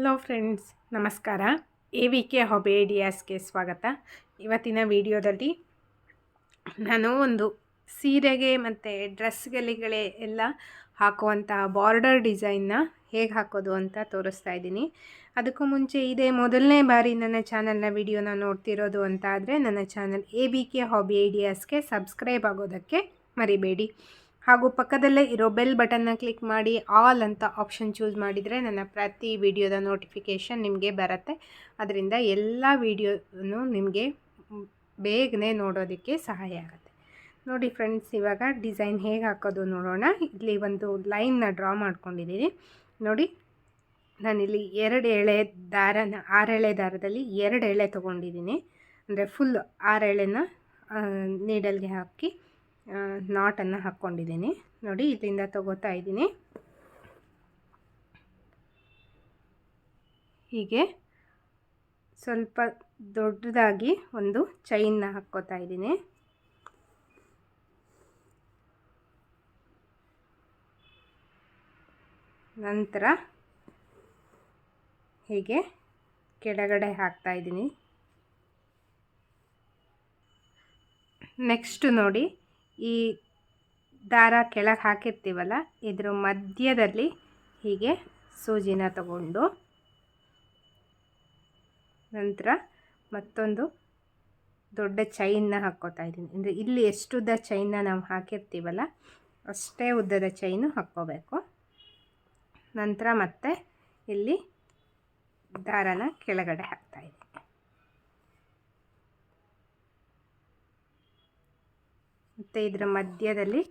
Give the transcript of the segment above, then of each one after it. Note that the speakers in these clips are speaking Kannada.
ಹಲೋ ಫ್ರೆಂಡ್ಸ್ ನಮಸ್ಕಾರ. ಎ ವಿ ಕೆ ಹಾಬಿ ಐಡಿಯಾಸ್ಗೆ ಸ್ವಾಗತ. ಇವತ್ತಿನ ವಿಡಿಯೋದಲ್ಲಿ ನಾನು ಒಂದು ಸೀರೆಗೆ ಮತ್ತು ಡ್ರೆಸ್ಗಳಿಗಳೇ ಎಲ್ಲ ಹಾಕುವಂಥ ಬಾರ್ಡರ್ ಡಿಸೈನ್ನ ಹೇಗೆ ಹಾಕೋದು ಅಂತ ತೋರಿಸ್ತಾ ಇದ್ದೀನಿ. ಅದಕ್ಕೂ ಮುಂಚೆ ಇದೇ ಮೊದಲನೇ ಬಾರಿ ನನ್ನ ಚಾನಲ್ನ ವಿಡಿಯೋನ ನೋಡ್ತಿರೋದು ಅಂತ ಆದರೆ ನನ್ನ channel A B K hobby ಐಡಿಯಾಸ್ಗೆ subscribe ಆಗೋದಕ್ಕೆ ಮರಿಬೇಡಿ. ಹಾಗೂ ಪಕ್ಕದಲ್ಲೇ ಇರೋ ಬೆಲ್ ಬಟನ್ನ ಕ್ಲಿಕ್ ಮಾಡಿ ಆಲ್ ಅಂತ ಆಪ್ಷನ್ ಚೂಸ್ ಮಾಡಿದರೆ ನನ್ನ ಪ್ರತಿ ವಿಡಿಯೋದ ನೋಟಿಫಿಕೇಷನ್ ನಿಮಗೆ ಬರುತ್ತೆ. ಅದರಿಂದ ಎಲ್ಲ ವಿಡಿಯೋನು ನಿಮಗೆ ಬೇಗನೆ ನೋಡೋದಕ್ಕೆ ಸಹಾಯ ಆಗುತ್ತೆ. ನೋಡಿ ಫ್ರೆಂಡ್ಸ್, ಇವಾಗ ಡಿಸೈನ್ ಹೇಗೆ ಹಾಕೋದು ನೋಡೋಣ. ಇಲ್ಲಿ ಒಂದು ಲೈನ್ನ ಡ್ರಾ ಮಾಡ್ಕೊಂಡಿದ್ದೀನಿ ನೋಡಿ, ನಾನಿಲ್ಲಿ ಎರಡು ಎಳೆ ದಾರನ, ಆರು ಎಳೆ ದಾರದಲ್ಲಿ ಎರಡು ಎಳೆ ತೊಗೊಂಡಿದ್ದೀನಿ ಅಂದರೆ ಫುಲ್ ಆರು ಎಳೆನ ನೀಡಲ್ಗೆ ಹಾಕಿ. ನಾಟನ್ನು ಹಾಕ್ಕೊಂಡಿದ್ದೀನಿ. ನೋಡಿ, ಇಲ್ಲಿಂದ ತಗೋತಾ ಇದ್ದೀನಿ. ಹೀಗೆ ಸ್ವಲ್ಪ ದೊಡ್ಡದಾಗಿ ಒಂದು ಚೈನ್ನ ಹಾಕ್ಕೋತಾ ಇದ್ದೀನಿ. ನಂತರ ಹೀಗೆ ಕೆಳಗಡೆ ಹಾಕ್ತಾ ಇದ್ದೀನಿ. ನೆಕ್ಸ್ಟ್ ನೋಡಿ ಈ ದಾರ ಕೆಳಗೆ ಹಾಕಿರ್ತೀವಲ್ಲ, ಇದ್ರ ಮಧ್ಯದಲ್ಲಿ ಹೀಗೆ ಸೂಜಿನ ತಗೊಂಡು ನಂತರ ಮತ್ತೊಂದು ದೊಡ್ಡ ಚೈನ್ನ ಹಾಕ್ಕೋತಾ ಇದ್ದೀನಿ. ಅಂದರೆ ಇಲ್ಲಿ ಎಷ್ಟು ಉದ್ದ ಚೈನ್ನ ನಾವು ಹಾಕಿರ್ತೀವಲ್ಲ, ಅಷ್ಟೇ ಉದ್ದದ ಚೈನು ಹಾಕ್ಕೋಬೇಕು. ನಂತರ ಮತ್ತೆ ಇಲ್ಲಿ ದಾರನ ಕೆಳಗಡೆ ಹಾಕ್ತಾ ಇದ್ದೀನಿ ಮತ್ತು ಇದರ ಮಧ್ಯದಲ್ಲಿ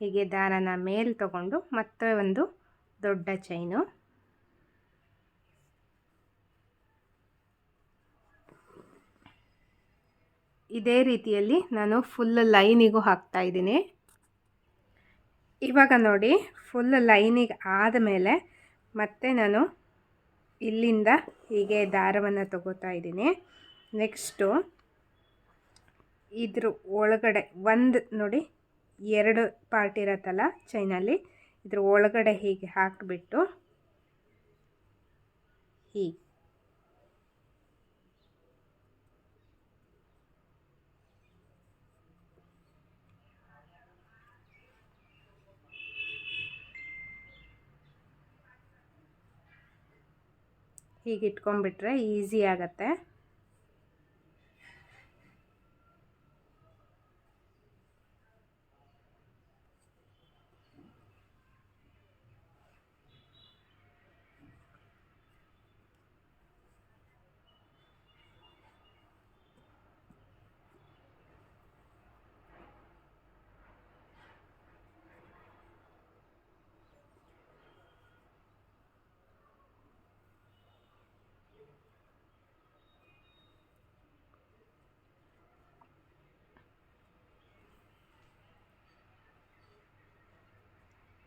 ಹೀಗೆ ದಾರನ ಮೇಲೆ ತಗೊಂಡು ಮತ್ತೆ ಒಂದು ದೊಡ್ಡ ಚೈನು ಇದೇ ರೀತಿಯಲ್ಲಿ ನಾನು ಫುಲ್ ಲೈನಿಗೂ ಹಾಕ್ತಾ ಇದ್ದೀನಿ. ಇವಾಗ ನೋಡಿ ಫುಲ್ ಲೈನಿಗೆ ಆದಮೇಲೆ ಮತ್ತೆ ನಾನು ಇಲ್ಲಿಂದ ಹೀಗೆ ದಾರವನ್ನು ತಗೋತಾ ಇದ್ದೀನಿ. ನೆಕ್ಸ್ಟು ಇದ್ರ ಒಳಗಡೆ ಒಂದು ನೋಡಿ, ಎರಡು ಪಾರ್ಟ್ ಇರತ್ತಲ್ಲ ಚೈನಲ್ಲಿ ಇದ್ರ ಒಳಗಡೆ ಹೀಗೆ ಹಾಕಿಬಿಟ್ಟು, ಹೀಗೆ. ಹೀಗೆ ಇಟ್ಕೊಂಡ್ಬಿಟ್ರೆ ಈಸಿ ಆಗತ್ತೆ.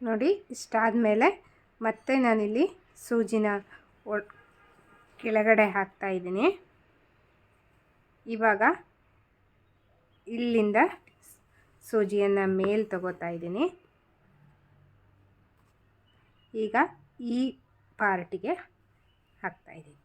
ನೋಡಿ, ಇಷ್ಟಾದಮೇಲೆ ಮತ್ತೆ ನಾನಿಲ್ಲಿ ಸೂಜಿನ ಕೆಳಗಡೆ ಹಾಕ್ತಾ ಇದ್ದೀನಿ. ಇವಾಗ ಇಲ್ಲಿಂದ ಸೂಜಿಯನ್ನು ಮೇಲೆ ತಗೋತಾ ಇದ್ದೀನಿ. ಈಗ ಈ ಪಾರ್ಟಿಗೆ ಹಾಕ್ತಾಯಿದ್ದೀನಿ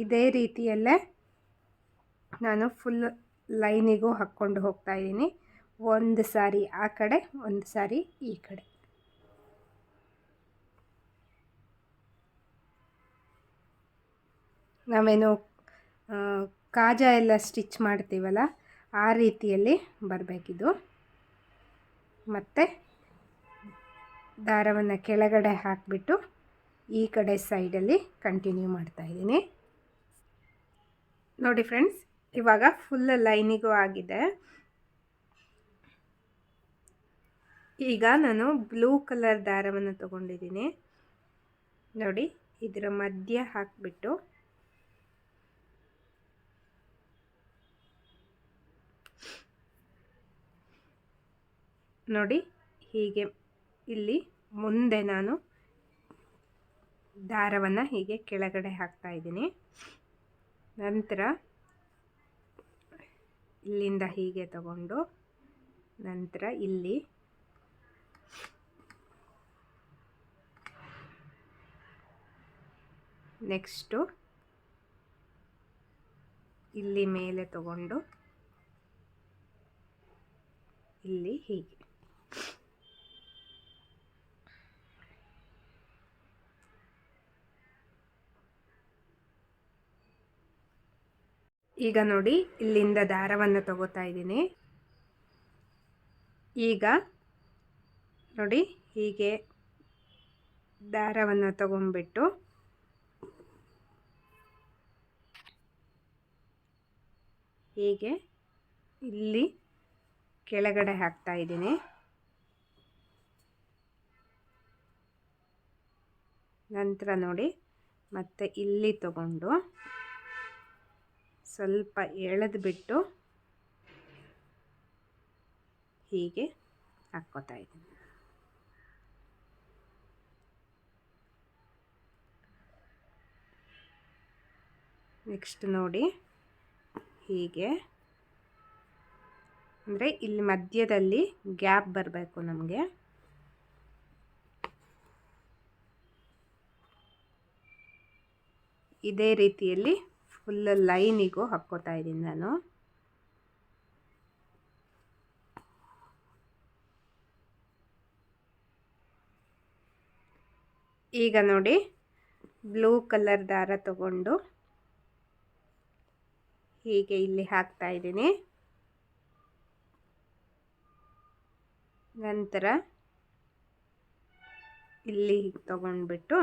ಇದೇ ರೀತಿಯಲ್ಲೇ ನಾನು ಫುಲ್ ಲೈನಿಗೂ ಹಾಕ್ಕೊಂಡು ಹೋಗ್ತಾ ಇದ್ದೀನಿ. ಒಂದು ಸಾರಿ ಆ ಕಡೆ, ಒಂದು ಸಾರಿ ಈ ಕಡೆ. ನಾವೇನು ಕಾಜ ಎಲ್ಲ ಸ್ಟಿಚ್ ಮಾಡ್ತೀವಲ್ಲ, ಆ ರೀತಿಯಲ್ಲಿ ಬರಬೇಕಿದು. ಮತ್ತು ದಾರವನ್ನು ಕೆಳಗಡೆ ಹಾಕಿಬಿಟ್ಟು ಈ ಕಡೆ ಸೈಡಲ್ಲಿ ಕಂಟಿನ್ಯೂ ಮಾಡ್ತಾಯಿದ್ದೀನಿ ನೋಡಿ ಫ್ರೆಂಡ್ಸ್, ಇವಾಗ ಫುಲ್ ಲೈನಿಗೂ ಆಗಿದೆ. ಈಗ ನಾನು ಬ್ಲೂ ಕಲರ್ ದಾರವನ್ನು ತಗೊಂಡಿದ್ದೀನಿ. ನೋಡಿ, ಇದರ ಮಧ್ಯ ಹಾಕಿಬಿಟ್ಟು. ನೋಡಿ, ಹೀಗೆ ಇಲ್ಲಿ ಮುಂದೆ ನಾನು ದಾರವನ್ನು ಹೀಗೆ ಕೆಳಗಡೆ ಹಾಕ್ತಾ ಇದ್ದೀನಿ. ನಂತರ ಇಲ್ಲಿಂದ ಹೀಗೆ ತಗೊಂಡು ನಂತರ ಇಲ್ಲಿ ನೆಕ್ಸ್ಟು ಇಲ್ಲಿ ಮೇಲೆ ತಗೊಂಡು ಇಲ್ಲಿ ಹೀಗೆ. ಈಗ ನೋಡಿ ಇಲ್ಲಿಂದ ದಾರವನ್ನು ತಗೋತಾ ಇದ್ದೀನಿ. ಈಗ ನೋಡಿ ಹೀಗೆ ದಾರವನ್ನು ತಗೊಂಡ್ಬಿಟ್ಟು ಹೀಗೆ ಇಲ್ಲಿ ಕೆಳಗಡೆ ಹಾಕ್ತಾ ಇದ್ದೀನಿ. ನಂತರ ನೋಡಿ ಮತ್ತೆ ಇಲ್ಲಿ ತಗೊಂಡು ಸ್ವಲ್ಪ ಎಳೆದು ಬಿಟ್ಟು ಹೀಗೆ ಹಾಕ್ಕೋತಾ ಇದ್ದೀನಿ. ನೆಕ್ಸ್ಟ್ ನೋಡಿ ಹೀಗೆ. ಅಂದರೆ ಇಲ್ಲಿ ಮಧ್ಯದಲ್ಲಿ ಗ್ಯಾಪ್ ಬರಬೇಕು ನಮಗೆ. ಇದೇ ರೀತಿಯಲ್ಲಿ ಫುಲ್ ಲೈನಿಗೂ ಹಾಕ್ಕೋತಾ ಇದ್ದೀನಿ ನಾನು. ಈಗ ನೋಡಿ ಬ್ಲೂ ಕಲರ್ ದಾರ ತಗೊಂಡು ಹೀಗೆ ಇಲ್ಲಿ ಹಾಕ್ತಾ ಇದ್ದೀನಿ. ನಂತರ ಇಲ್ಲಿ ತಗೊಂಡ್ಬಿಟ್ಟು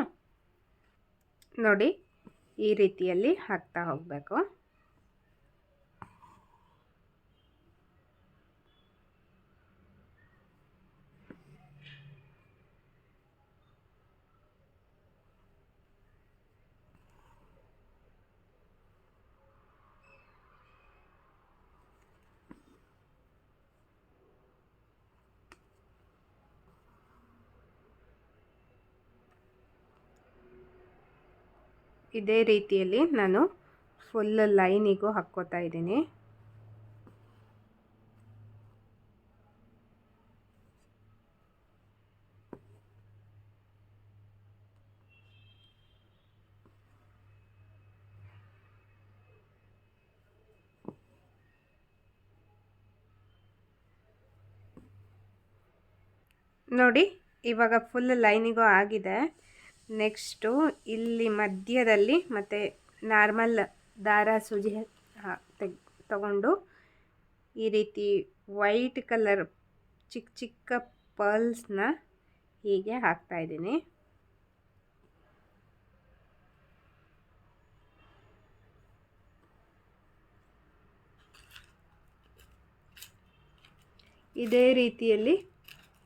ನೋಡಿ ಈ ರೀತಿಯಲ್ಲಿ ಹಾಕ್ತಾ ಹೋಗಬೇಕು. ಇದೇ ರೀತಿಯಲ್ಲಿ ನಾನು ಫುಲ್ ಲೈನಿಗೂ ಹಾಕ್ಕೋತಾ ಇದ್ದೀನಿ. ನೋಡಿ ಇವಾಗ ಫುಲ್ ಲೈನಿಗೂ ಆಗಿದೆ. ನೆಕ್ಸ್ಟು ಇಲ್ಲಿ ಮಧ್ಯದಲ್ಲಿ ಮತ್ತು ನಾರ್ಮಲ್ ದಾರ ಸೂಜಿ ತೆಗ್, ತಗೊಂಡು ಈ ರೀತಿ ವೈಟ್ ಕಲರ್ ಚಿಕ್ಕ ಚಿಕ್ಕ ಪರ್ಲ್ಸ್ನ ಹೀಗೆ ಹಾಕ್ತಾಯಿದ್ದೀನಿ ಇದೇ ರೀತಿಯಲ್ಲಿ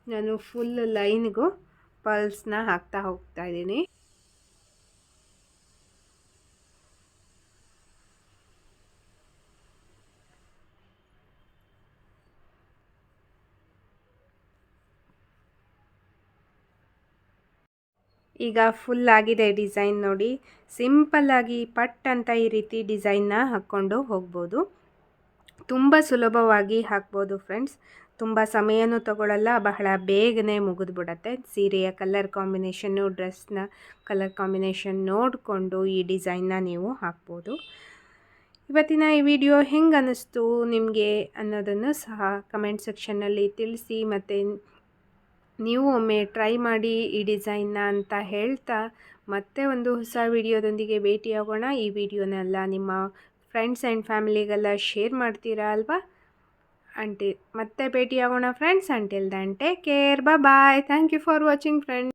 ನಾನು ಫುಲ್ ಲೈನ್ಗೂ ಪಲ್ಸ್ನ ಹಾಕ್ತಾ ಹೋಗ್ತಾ ಇದ್ದೀನಿ. ಈಗ ಫುಲ್ ಆಗಿದೆ ಡಿಸೈನ್ ನೋಡಿ. ಸಿಂಪಲ್ಲಾಗಿ ಪಟ್ ಅಂತ ಈ ರೀತಿ ಡಿಸೈನ್ನ ಹಾಕ್ಕೊಂಡು ಹೋಗ್ಬೋದು. ತುಂಬ ಸುಲಭವಾಗಿ ಹಾಕ್ಬೋದು ಫ್ರೆಂಡ್ಸ್ ತುಂಬ ಸಮಯನೂ ತಗೊಳ್ಳಲ್ಲ ಬಹಳ ಬೇಗನೆ ಮುಗಿದ್ಬಿಡತ್ತೆ. ಸೀರೆಯ ಕಲರ್ ಕಾಂಬಿನೇಷನ್ನು ಡ್ರೆಸ್ನ ಕಲರ್ ಕಾಂಬಿನೇಷನ್ ನೋಡಿಕೊಂಡು ಈ ಡಿಸೈನ್ನ ನೀವು ಹಾಕ್ಬೋದು. ಇವತ್ತಿನ ಈ ವಿಡಿಯೋ ಹೆಂಗೆ ಅನ್ನಿಸ್ತು ನಿಮಗೆ ಅನ್ನೋದನ್ನು ಸಹ ಕಮೆಂಟ್ ಸೆಕ್ಷನ್ನಲ್ಲಿ ತಿಳಿಸಿ, ಮತ್ತು ನೀವು ಒಮ್ಮೆ ಟ್ರೈ ಮಾಡಿ ಈ ಡಿಸೈನ್ನ ಅಂತ ಹೇಳ್ತಾ ಮತ್ತೆ ಒಂದು ಹೊಸ ವಿಡಿಯೋದೊಂದಿಗೆ ಭೇಟಿಯಾಗೋಣ. ಈ ವಿಡಿಯೋನೆಲ್ಲ ನಿಮ್ಮ ಫ್ರೆಂಡ್ಸ್ ಆ್ಯಂಡ್ ಫ್ಯಾಮಿಲಿಗೆಲ್ಲ ಶೇರ್ ಮಾಡ್ತೀರಾ ಅಲ್ವಾ? ಅಂಟಿ ಮತ್ತೆ ಭೇಟಿಯಾಗೋಣ friends until then take care bye thank you for watching friends